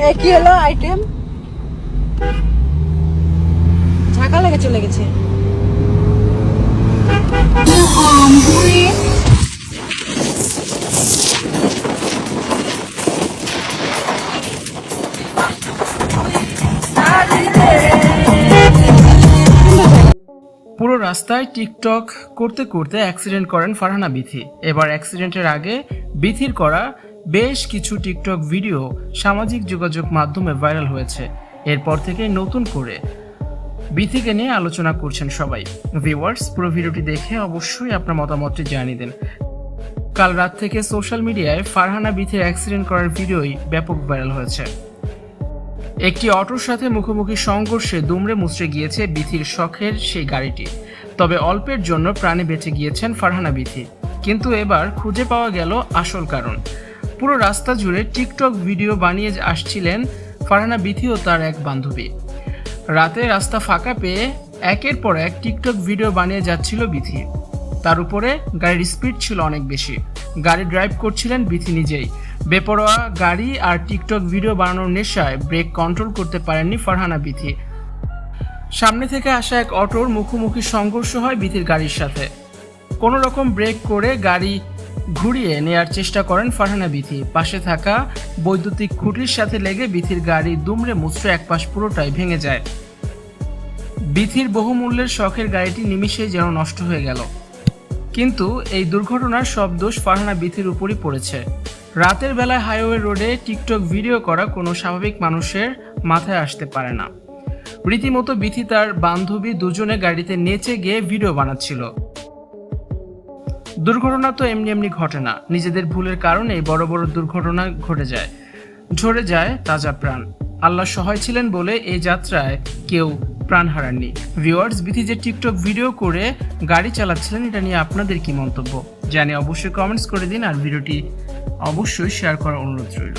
এ, কি হলো আইটেম ঝাঁকা লেগে চলে গেছে। পুরো রাস্তায় টিকটক করতে করতে অ্যাক্সিডেন্ট করেন ফারহানা বিথি। এবার অ্যাক্সিডেন্টের আগে বিথির করা বেশ কিছু টিকটক ভিডিও সামাজিক যোগাযোগ মাধ্যমে ভাইরাল হয়েছে। এরপর থেকে নতুন করে বিথিকে নিয়ে আলোচনা করছেন সবাই। ভিউয়ার্স, পুরো ভিডিওটি দেখে অবশ্যই আপনার মতামতটি জানিয়ে দেন। কাল রাত থেকে সোশ্যাল মিডিয়ায় ফারহানা বিথির অ্যাক্সিডেন্ট করার ভিডিওই ব্যাপক ভাইরাল হয়েছে। একটি অটোর সাথে মুখোমুখি সংঘর্ষে দুমড়ে মুচড়ে গিয়েছে বিথির শখের সেই গাড়িটি। তবে অল্পের জন্য প্রাণে বেঁচে গিয়েছেন ফারহানা বিথি। কিন্তু এবার খুঁজে পাওয়া গেল আসল কারণ। পুরো রাস্তা জুড়ে টিকটক ভিডিও বানিয়ে আসছিলেন ফারহানা বিথি ও তার এক বান্ধবী। রাতে রাস্তা ফাঁকা পেয়ে একের পর এক টিকটক ভিডিও বানিয়ে যাচ্ছিল বিথি। তার উপরে গাড়ির স্পিড ছিল অনেক বেশি। গাড়ি ড্রাইভ করছিলেন বিথি নিজেই। বেপরোয়া গাড়ি আর টিকটক ভিডিও বানানোর নেশায় ব্রেক কন্ট্রোল করতে পারেননি ফারহানা বিথি। সামনে থেকে আসা এক অটোর মুখোমুখি সংঘর্ষ হয় বিথির গাড়ির সাথে। কোনো রকম ব্রেক করে গাড়ি ঘুরিয়ে নেয়ার চেষ্টা করেন ফারহানা বিথি। পাশে থাকা বৈদ্যুতিক খুঁটির সাথে লেগে বিথির গাড়ি দুমড়ে মুচড়ে এক পাশ পুরোটাই ভেঙে যায়। বিথির বহুমূল্যের শখের গাড়িটি নিমিষেই যেন নষ্ট হয়ে গেল। কিন্তু এই দুর্ঘটনার সব দোষ ফারহানা বিথির উপরই পড়েছে। রাতের বেলায় হাইওয়ে রোডে টিকটক ভিডিও করা কোনো স্বাভাবিক মানুষের মাথায় আসতে পারে না। রীতিমতো বিথি তার বান্ধবী দুজনে গাড়িতে নেচে গিয়ে ভিডিও বানাচ্ছিল। দুর্ঘটনা তো এমনি এমনি ঘটে না। নিজেদের ভুলের কারণে বড় বড় দুর্ঘটনা ঘটে যায়। ঝরে যায় তাজা প্রাণ। আল্লাহ সহায় ছিলেন বলে এই যাত্রায় কেউ প্রাণ হারাননি। ভিউয়ার্স, বিথি যে টিকটক ভিডিও করে গাড়ি চালাচ্ছিলেন, এটা নিয়ে আপনাদের কি মন্তব্য? জানি অবশ্যই কমেন্টস করে দিন আর ভিডিওটি অবশ্যই শেয়ার করার অনুরোধ রইল।